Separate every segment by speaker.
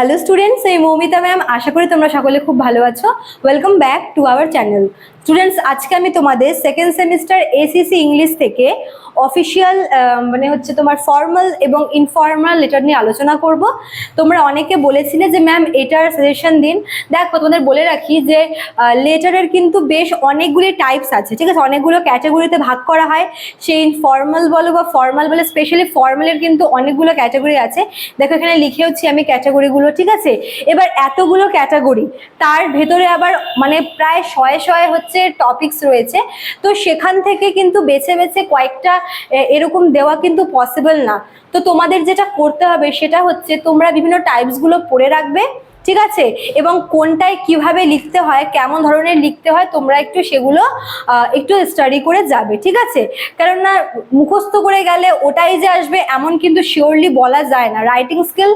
Speaker 1: Hello students, এই Moumita ma'am, আশা করি তোমরা সকলে খুব ভালো আছো। Welcome back to our channel students আজকে আমি তোমাদের সেকেন্ড সেমিস্টার এসিসি ইংলিশ থেকে অফিসিয়াল মানে হচ্ছে তোমার ফর্মাল এবং ইনফর্মাল লেটার নিয়ে আলোচনা করব। তোমরা অনেকে বলেছিলে যে, ম্যাম, এটার সাজেশন দিন। দেখো, তোমাদের বলে রাখি যে লেটারের কিন্তু বেশ অনেকগুলি টাইপস আছে। ঠিক আছে, অনেকগুলো ক্যাটাগরিতে ভাগ করা হয়। সেই ইনফর্মাল বলো বা ফর্মাল বলে স্পেশালি ফর্মালের কিন্তু অনেকগুলো ক্যাটাগরি আছে। দেখো, এখানে লিখেওছি আমি ক্যাটাগরিগুলো ঠিক আছে? এবার এতগুলো ক্যাটাগরি তার ভেতরে আবার মানে প্রায় শয়ে শয়ে হচ্ছে টপিকস রয়েছে। তো সেখান থেকে কিন্তু বেছে বেছে কয়েকটা এরকম দেওয়া কিন্তু পসিবল না। তো তোমাদের যেটা করতে হবে সেটা হচ্ছে তোমরা বিভিন্ন টাইপসগুলো পড়ে রাখবে। ঠিক আছে? এবং কোনটায় কীভাবে লিখতে হয়, কেমন ধরনের লিখতে হয়, তোমরা একটু সেগুলো একটু স্টাডি করে যাবে, ঠিক আছে? কেননা মুখস্থ করে গেলে ওটাই যে আসবে, এমন কিন্তু শিওরলি বলা যায় না। রাইটিং স্কিল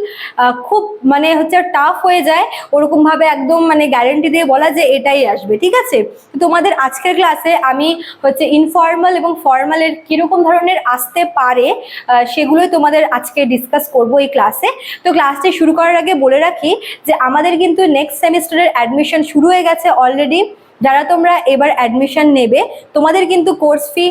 Speaker 1: খুব মানে হচ্ছে টাফ হয়ে যায়। ওরকমভাবে একদম মানে গ্যারেন্টি দিয়ে বলা যে এটাই আসবে, ঠিক আছে? তোমাদের আজকের ক্লাসে আমি হচ্ছে ইনফর্মাল এবং ফর্মালের কীরকম ধরনের আসতে পারে সেগুলোই তোমাদের আজকে ডিসকাস করব এই ক্লাসে তো ক্লাসটি শুরু করার আগে বলে রাখি যে আমাদের কিন্তু নেক্সট সেমিস্টারের অ্যাডমিশন শুরু হয়ে গেছে অলরেডি যারা তোমরা এবার অ্যাডমিশন নেবে, তোমাদের কিন্তু কোর্স ফি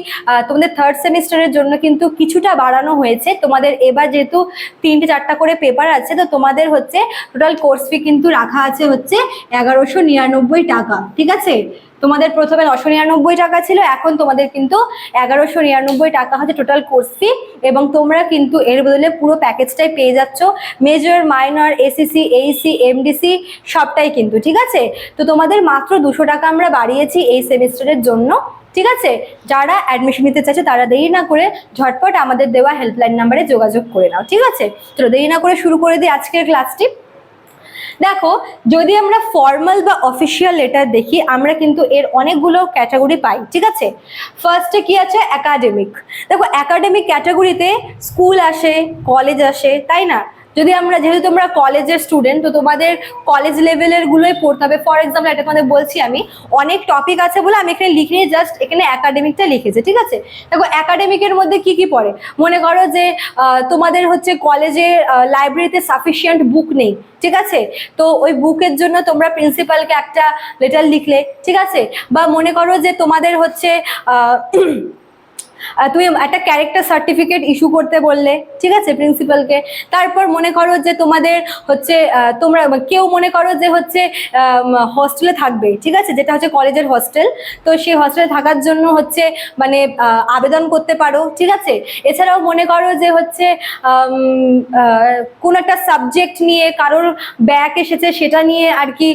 Speaker 1: তোমাদের থার্ড সেমিস্টারের জন্য কিন্তু কিছুটা বাড়ানো হয়েছে। তোমাদের এবার যেহেতু তিনটে চারটা করে পেপার আছে, তো তোমাদের হচ্ছে টোটাল কোর্স ফি কিন্তু রাখা আছে হচ্ছে এগারোশো নিরানব্বই টাকা, ঠিক আছে? তোমাদের প্রথমে নশো নিরানব্বই টাকা ছিল, এখন তোমাদের কিন্তু এগারোশো নিরানব্বই টাকা হচ্ছে টোটাল কোর্স ফি এবং তোমরা কিন্তু এর বদলে পুরো প্যাকেজটাই পেয়ে যাচ্ছ। Major minor ACC AEC MDC সবটাই কিন্তু, ঠিক আছে? তো তোমাদের মাত্র দুশো টাকা আমরা বাড়িয়েছি এই সেমিস্টারের জন্য, ঠিক আছে? যারা অ্যাডমিশন নিতে চাইছে তারা দেরি না করে ঝটপট আমাদের দেওয়া হেল্পলাইন নাম্বারে যোগাযোগ করে নাও, ঠিক আছে? তো দেরি না করে শুরু করে দিই আজকের ক্লাসটি দেখো, যদি আমরা ফর্মাল বা অফিসিয়াল লেটার দেখি, আমরা কিন্তু এর অনেকগুলো ক্যাটাগরি পাই, ঠিক আছে? ফার্স্টে কি আছে? একাডেমিক দেখো একাডেমিক ক্যাটাগরিতে স্কুল আসে কলেজ আসে, তাই না? যদি আমরা, যেহেতু তোমরা কলেজের স্টুডেন্ট তো তোমাদের কলেজ লেভেলের গুলোই পড়তে হবে। ফর এক্সাম্পল এটা তোমাদের বলছি আমি, অনেক টপিক আছে বলে আমি এখানে লিখিনি জাস্ট এখানে একাডেমিকটা লিখেছে, ঠিক আছে? দেখো একাডেমিকের মধ্যে কি কি পড়ে? মনে করো যে তোমাদের হচ্ছে কলেজে লাইব্রেরিতে সাফিসিয়েন্ট বুক নেই, ঠিক আছে? তো ওই বুকের জন্য তোমরা প্রিন্সিপালকে একটা লেটার লিখলে, ঠিক আছে? বা মনে করো যে তোমাদের হচ্ছে তুমি একটা ক্যারেক্টার সার্টিফিকেট ইস্যু করতে বললে, ঠিক আছে প্রিন্সিপালকে তারপর মনে করো যে তোমাদের হচ্ছে তোমরা কেউ মনে করো যে হচ্ছে হস্টেলে থাকবে, ঠিক আছে, যেটা হচ্ছে কলেজের হস্টেল তো সেই হস্টেলে থাকার জন্য হচ্ছে মানে আবেদন করতে পারো, ঠিক আছে। এছাড়াও মনে করো যে হচ্ছে কোন একটা সাবজেক্ট নিয়ে কারোর ব্যাক এসেছে, সেটা নিয়ে আর কি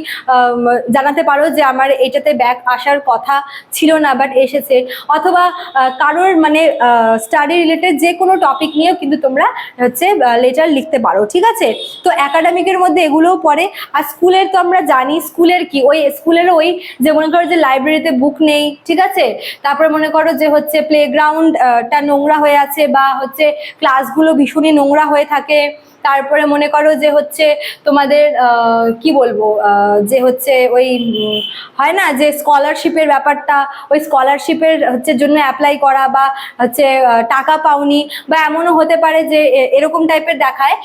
Speaker 1: জানাতে পারো যে আমার এটাতে ব্যাক আসার কথা ছিল না বাট এসেছে। অথবা কারোর মানে স্টাডি রিলেটেড যে কোনো টপিক নিয়েও কিন্তু তোমরা হচ্ছে লেটার লিখতে পারো, ঠিক আছে? তো একাডেমিকের মধ্যে এগুলোও পড়ে। আর স্কুলের তো আমরা জানি, স্কুলের কি? ওই স্কুলের ওই যে মনে করো যে লাইব্রেরিতে বুক নেই, ঠিক আছে? তারপরে মনে করো যে হচ্ছে প্লেগ্রাউন্ডটা নোংরা হয়ে আছে বা হচ্ছে ক্লাসগুলো ভীষণই নোংরা হয়ে থাকে। তারপরে মনে করো যে হচ্ছে তোমাদের কি বলব যে হচ্ছে ওই হয় না যে স্কলারশিপের ব্যাপারটা, ওই স্কলারশিপের হচ্ছে জন্য অ্যাপ্লাই করা বা হচ্ছে টাকা পাওনি বা এমনও হতে পারে যে এরকম টাইপের দেখায়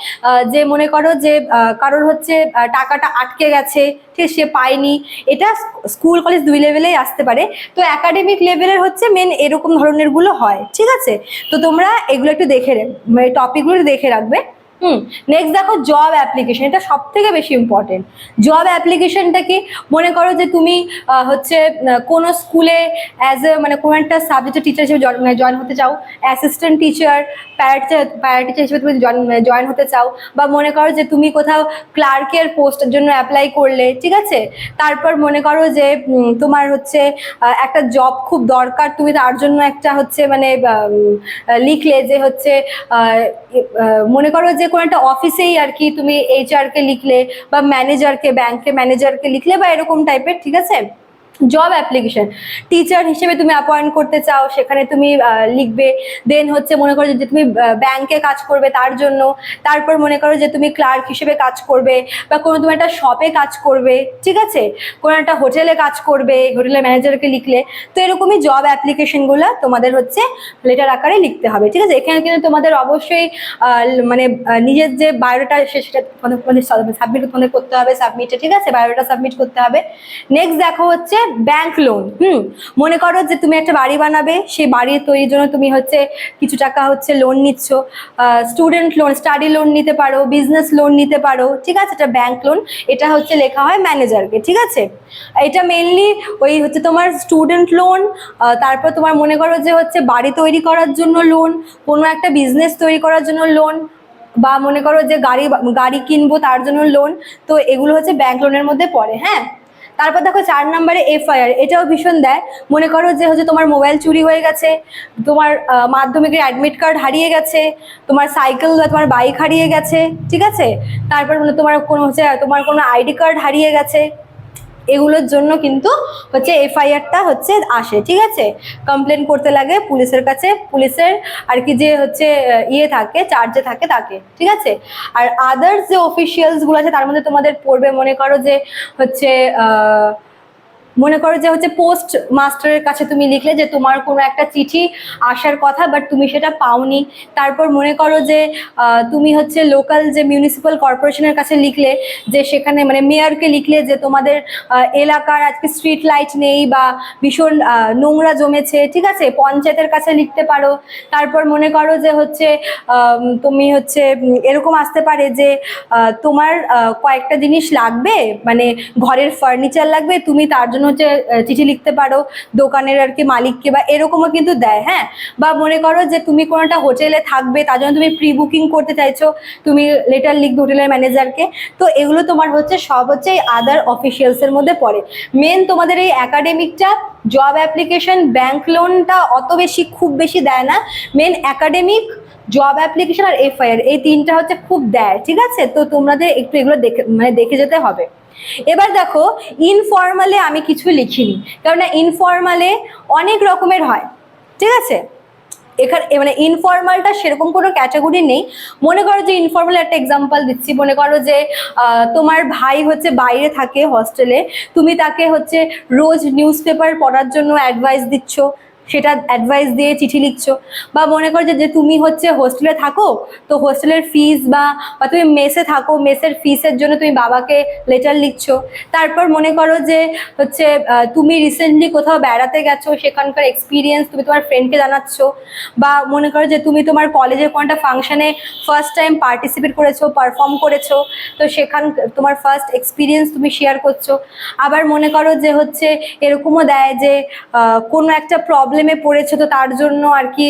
Speaker 1: যে মনে করো যে কারোর হচ্ছে টাকাটা আটকে গেছে, ঠিক সে পায়নি। এটা স্কুল কলেজ দুই লেভেলেই আসতে পারে। তো একাডেমিক লেভেলের হচ্ছে মেন এরকম ধরনেরগুলো হয়, ঠিক আছে? তো তোমরা এগুলো একটু দেখে মানে টপিকগুলো দেখে রাখবে। হুম নেক্সট দেখো জব অ্যাপ্লিকেশন এটা সব থেকে বেশি ইম্পর্টেন্ট জব অ্যাপ্লিকেশনটা কি? মনে করো যে তুমি হচ্ছে কোনো স্কুলে অ্যাজ এ মানে কোনো একটা সাবজেক্টের টিচার হিসেবে জয়েন হতে চাও অ্যাসিস্ট্যান্ট টিচার প্যারা টিচার হিসেবে তুমি জয়েন হতে চাও, বা মনে করো যে তুমি কোথাও ক্লার্কের পোস্টের জন্য অ্যাপ্লাই করলে, ঠিক আছে? তারপর মনে করো যে তোমার হচ্ছে একটা জব খুব দরকার, তুমি তার জন্য একটা হচ্ছে মানে লিখলে যে হচ্ছে মনে করো যে কোনো একটা অফিসেই আর কি তুমি এইচআর কে লিখলে বা ম্যানেজারকে ব্যাংকে ম্যানেজারকে লিখলে বা এরকম টাইপের ঠিক আছে? জব অ্যাপ্লিকেশন টিচার হিসেবে তুমি অ্যাপয়েন্ট করতে চাও, সেখানে তুমি লিখবে। দেন হচ্ছে মনে করো যে তুমি ব্যাংকে কাজ করবে তার জন্য। তারপর মনে করো যে, তুমি ক্লার্ক হিসেবে কাজ করবে বা কোনো তুমি একটা শপে কাজ করবে, ঠিক আছে? কোনো একটা হোটেলে কাজ করবে হোটেলের ম্যানেজারকে লিখলে। তো এরকমই জব অ্যাপ্লিকেশনগুলো তোমাদের হচ্ছে লেটার আকারে লিখতে হবে, ঠিক আছে? এখানে কিন্তু তোমাদের অবশ্যই মানে নিজের যে বায়োডাটা সেটা মানে সাবমিট তোমাদের করতে হবে সাবমিটে ঠিক আছে? বায়োডাটা সাবমিট করতে হবে। নেক্সট দেখো হচ্ছে ব্যাংক লোন হুম? মনে করো যে তুমি একটা বাড়ি বানাবে, সেই বাড়ি তৈরির জন্য তুমি হচ্ছে কিছু টাকা হচ্ছে লোন নিচ্ছ। স্টুডেন্ট লোন স্টাডি লোন নিতে পারো বিজনেস লোন নিতে পারো, ঠিক আছে? এটা ব্যাংক লোন এটা হচ্ছে লেখা হয় ম্যানেজারকে ঠিক আছে? এটা মেনলি ওই হচ্ছে তোমার স্টুডেন্ট লোন তারপর তোমার মনে করো যে হচ্ছে বাড়ি তৈরি করার জন্য লোন কোনো একটা বিজনেস তৈরি করার জন্য লোন বা মনে করো যে গাড়ি গাড়ি কিনবো তার জন্য লোন তো এগুলো হচ্ছে ব্যাংক লোনের মধ্যে পড়ে হ্যাঁ? তারপর দেখো চার নম্বরে এফআইআর, এটাও ভীষণ দেয়। মনে করো যে হচ্ছে তোমার মোবাইল চুরি হয়ে গেছে, তোমার মাধ্যমিকের অ্যাডমিট কার্ড হারিয়ে গেছে, তোমার সাইকেল বা তোমার বাইক হারিয়ে গেছে, ঠিক আছে? তারপর মানে তোমার কোনো হচ্ছে, তোমার কোনো আইডি কার্ড হারিয়ে গেছে এগুলোর জন্য কিন্তু হচ্ছে এফআইআরটা হচ্ছে আসে, ঠিক আছে? কমপ্লেন করতে লাগে পুলিশের কাছে, পুলিশের আর কি যে হচ্ছে ইয়ে থাকে চার্জে থাকে তাকে, ঠিক আছে? আর আদার্স যে অফিসিয়ালসগুলো আছে, তার মধ্যে তোমাদের পড়বে মনে করো যে হচ্ছে মনে করো যে হচ্ছে পোস্ট মাস্টারের কাছে তুমি লিখলে যে তোমার কোনো একটা চিঠি আসার কথা বাট তুমি সেটা পাওনি। তারপর মনে করো যে তুমি হচ্ছে লোকাল যে মিউনিসিপ্যাল কর্পোরেশনের কাছে লিখলে যে সেখানে মানে মেয়রকে লিখলে যে তোমাদের এলাকার আজকে স্ট্রিট লাইট নেই বা ভীষণ নোংরা জমেছে, ঠিক আছে? পঞ্চায়েতের কাছে লিখতে পারো। তারপর মনে করো যে হচ্ছে তুমি হচ্ছে এরকম আসতে পারে যে তোমার কয়েকটা জিনিস লাগবে মানে ঘরের ফার্নিচার লাগবে, তুমি তার জন্য হচ্ছে চিঠি লিখতে পারো, দোকানের আর কি মালিককে বা এরকমও কিন্তু দেয় হ্যাঁ? বা মনে করো যে তুমি কোনো একটা হোটেলে থাকবে, তার জন্য তুমি প্রি বুকিং করতে চাইছো, তুমি লেটার লিখবে হোটেলের ম্যানেজারকে তো এগুলো তোমার হচ্ছে, সব হচ্ছে এই আদার অফিসিয়ালসের মধ্যে পড়ে। মেন তোমাদের এই একাডেমিকটা জব অ্যাপ্লিকেশন ব্যাংক লোনটা অত বেশি, খুব বেশি দেয় না। মেন একাডেমিক জব অ্যাপ্লিকেশন আর এফআইআর এই তিনটা হচ্ছে খুব দেয়, ঠিক আছে? তো তোমাদের একটু এগুলো দেখে মানে দেখে যেতে হবে। এবার দেখো ইনফর্মালে আমি কিছু লিখিনি কারণ ইনফর্মালে অনেক রকমের হয়, ঠিক আছে? এখানে মানে ইনফর্মালটা সেরকম কোনো ক্যাটাগরি নেই। মনে করো যে ইনফর্মাল একটা এক্সাম্পল দিচ্ছি, মনে করো যে তোমার ভাই হচ্ছে বাইরে থাকে হস্টেলে তুমি তাকে হচ্ছে রোজ নিউজ পেপার পড়ার জন্য অ্যাডভাইস দিচ্ছ সেটা অ্যাডভাইস দিয়ে চিঠি লিখছো বা মনে করো যে তুমি হচ্ছে হোস্টেলে থাকো, তো হোস্টেলের ফিস বা বা তুমি মেসে থাকো মেসের ফিসের জন্য তুমি বাবাকে লেটার লিখছো। তারপর মনে করো যে, হচ্ছে তুমি রিসেন্টলি কোথাও বেড়াতে গেছো, সেখানকার এক্সপিরিয়েন্স তুমি তোমার ফ্রেন্ডকে জানাচ্ছ, বা মনে করো যে, তুমি তোমার কলেজের কোনো ফাংশানে ফার্স্ট টাইম পার্টিসিপেট করেছ পারফর্ম করেছ, তো সেখান, তোমার ফার্স্ট এক্সপিরিয়েন্স তুমি শেয়ার করছ। আবার মনে করো যে, হচ্ছে, এরকমও দেয় যে কোনো একটা প্রবলেমে পড়েছো, তো তার জন্য আর কি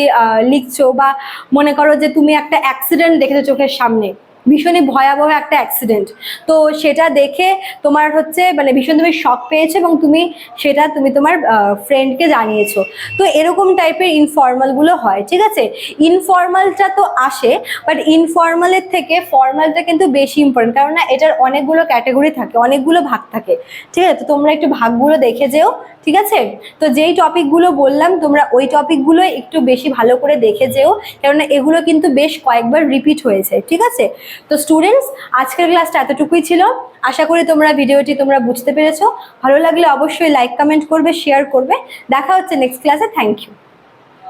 Speaker 1: লিখছো বা মনে করো যে তুমি একটা অ্যাক্সিডেন্ট দেখেছ চোখের সামনে। ভীষণই ভয়াবহ একটা অ্যাক্সিডেন্ট তো সেটা দেখে তোমার হচ্ছে মানে ভীষণ তুমি শক পেয়েছ এবং তুমি সেটা তুমি তোমার ফ্রেন্ডকে জানিয়েছো। তো এরকম টাইপের ইনফর্মালগুলো হয়, ঠিক আছে? ইনফর্মালটা তো আসে বাট ইনফর্মালের থেকে ফর্মালটা কিন্তু বেশি ইম্পর্টেন্ট কারণ না এটার অনেকগুলো ক্যাটাগরি থাকে, অনেকগুলো ভাগ থাকে। ঠিক আছে? তো তোমরা একটু ভাগগুলো দেখে যেও, ঠিক আছে? তো যেই টপিকগুলো বললাম, তোমরা ওই টপিকগুলো একটু বেশি ভালো করে দেখে যেও, কেননা এগুলো কিন্তু বেশ কয়েকবার রিপিট হয়েছে, ঠিক আছে? তো স্টুডেন্টস আজকের ক্লাসটা এতটুকুই ছিল। আশা করি তোমরা ভিডিওটি তোমরা বুঝতে পেরেছ। ভালো লাগলে অবশ্যই লাইক কমেন্ট করবে শেয়ার করবে। দেখা হচ্ছে নেক্সট ক্লাসে থ্যাংক ইউ